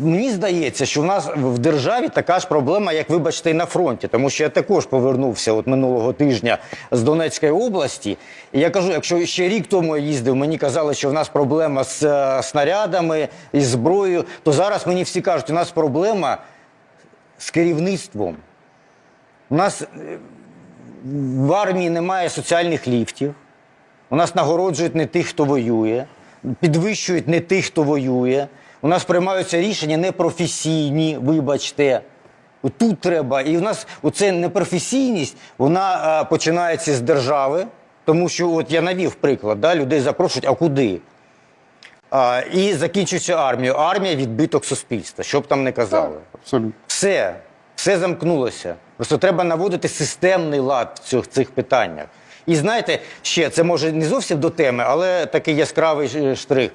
мені здається, що в нас в державі така ж проблема, як вибачте, і на фронті. Тому що я також повернувся от минулого тижня з Донецької області. І я кажу, якщо ще рік тому я їздив, мені казали, що в нас проблема з е, снарядами і зброєю, то зараз мені всі кажуть, у нас проблема з керівництвом. У нас е, в армії немає соціальних ліфтів. У нас нагороджують не тих, хто воює, підвищують не тих, хто воює. У нас приймаються рішення непрофесійні, вибачте. Тут треба. І в нас оця непрофесійність, вона е, починається з держави, тому що от я навів приклад, да, людей запрошують, а куди? А, і закінчується армією. Армія відбиток суспільства, що б там не казали. Абсолютно. Все, все замкнулося. Просто треба наводити системний лад в цих, цих питаннях. І знаєте, ще це може не зовсім до теми, але такий яскравий е, штрих.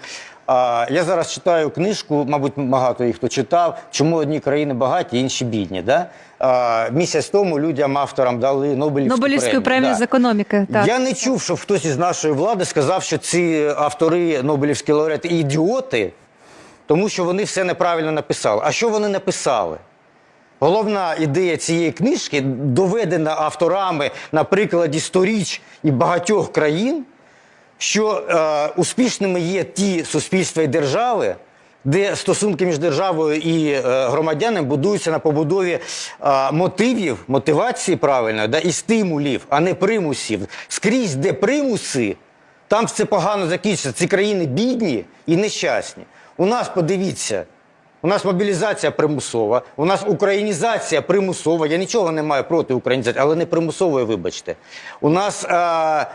А, я зараз читаю книжку, мабуть, багато їх хто читав, чому одні країни багаті, інші бідні. Да? А, місяць тому людям, авторам дали Нобелівську, Нобелівську премію да. з економіки. Так. Я не чув, щоб хтось із нашої влади сказав, що ці автори Нобелівські лауреати ідіоти, тому що вони все неправильно написали. А що вони написали? Головна ідея цієї книжки доведена авторами на прикладі сторіч і багатьох країн, що е, успішними є ті суспільства і держави, де стосунки між державою і е, громадянами будуються на побудові е, мотивів, мотивації правильно, да, і стимулів, а не примусів. Скрізь, де примуси, там все погано закінчиться. Ці країни бідні і нещасні. У нас подивіться. У нас мобілізація примусова, у нас українізація примусова. Я нічого не маю проти українізації, але не примусової, вибачте. У нас. А,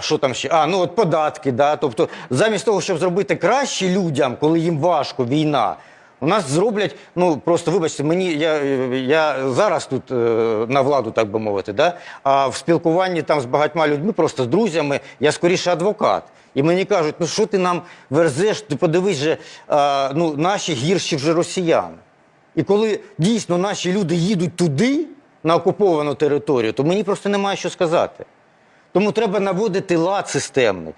що там ще? А, ну от податки, да. Тобто, замість того, щоб зробити краще людям, коли їм важко війна, у нас зроблять, ну просто вибачте, мені я, я зараз тут е, на владу, так би мовити, да? а в спілкуванні там з багатьма людьми, просто з друзями, я скоріше адвокат. І мені кажуть, ну що ти нам верзеш, ти подивись же, а, ну, наші гірші вже росіян. І коли дійсно наші люди їдуть туди, на окуповану територію, то мені просто немає що сказати. Тому треба наводити лад системний.